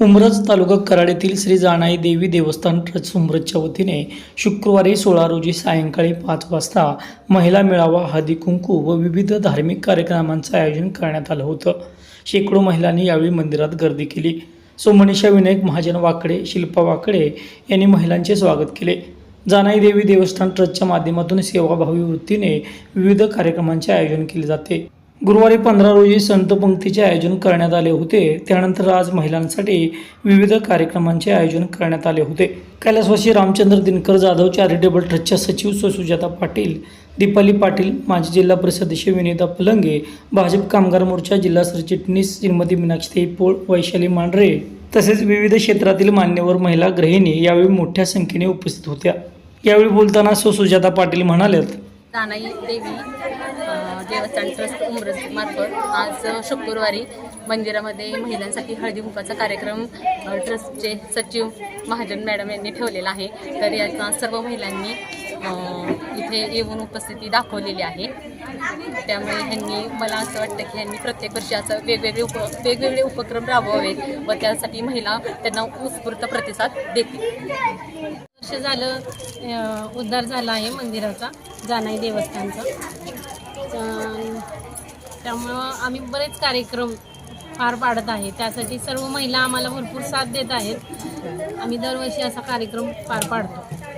उमरज तालुका कराड येथील श्री जाणाई देवी देवस्थान ट्रस्ट उमरजच्या वतीने शुक्रवारी सोळा रोजी सायंकाळी पाच वाजता महिला मेळावा हळदी कुंकू व विविध धार्मिक कार्यक्रमांचं आयोजन करण्यात आलं होतं. शेकडो महिलांनी यावेळी मंदिरात गर्दी केली. सो विनायक महाजन वाकडे शिल्पा वाकडे यांनी महिलांचे स्वागत केले. जानाई देवी देवस्थान ट्रस्टच्या माध्यमातून सेवाभावी वृत्तीने विविध कार्यक्रमांचे आयोजन केले जाते. गुरुवारी पंधरा रोजी संत पंक्तीचे आयोजन करण्यात आले होते. त्यानंतर आज महिलांसाठी विविध कार्यक्रमांचे आयोजन करण्यात आले होते. कैलासवासी रामचंद्र दिनकर जाधव चॅरिटेबल ट्रस्टच्या सचिव सुजाता पाटील दीपाली पाटील माजी जिल्हा परिषद विनेता विनिता पलंगे भाजप कामगार मोर्चा जिल्हा सरचिटणीस श्रीमती मीनाक्षी पोळ वैशाली मांढरे तसेच विविध क्षेत्रातील मान्यवर महिला गृहिणी यावेळी मोठ्या संख्येने उपस्थित होत्या. यावेळी बोलताना सुजाता पाटील म्हणाल्यात तानाई देवी देवस्थान ट्रस्ट उमरज मार्फत आज शुक्रवारी मंदिरामध्ये महिलांसाठी हळदी कुंकाचा कार्यक्रम ट्रस्टचे सचिव महाजन मॅडम यांनी ठेवलेला आहे. तर याचा सर्व महिलांनी इथे येऊन उपस्थिती दाखवलेली आहे. त्यामुळे ह्यांनी मला असं वाटतं की ह्यांनी प्रत्येक वर्षी असं वेगवेगळे उप वेगवेगळे उपक्रम राबवावेत व त्यासाठी महिला त्यांना उत्स्फूर्त प्रतिसाद देतील. वर्ष झालं उद्धार झाला आहे मंदिराचा जानाई देवस्थानचा. त्यामुळं आम्ही बरेच कार्यक्रम पार पाडत आहे. त्यासाठी सर्व महिला आम्हाला भरपूर साथ देत आहेत. आम्ही दरवर्षी असा कार्यक्रम पार पाडतो.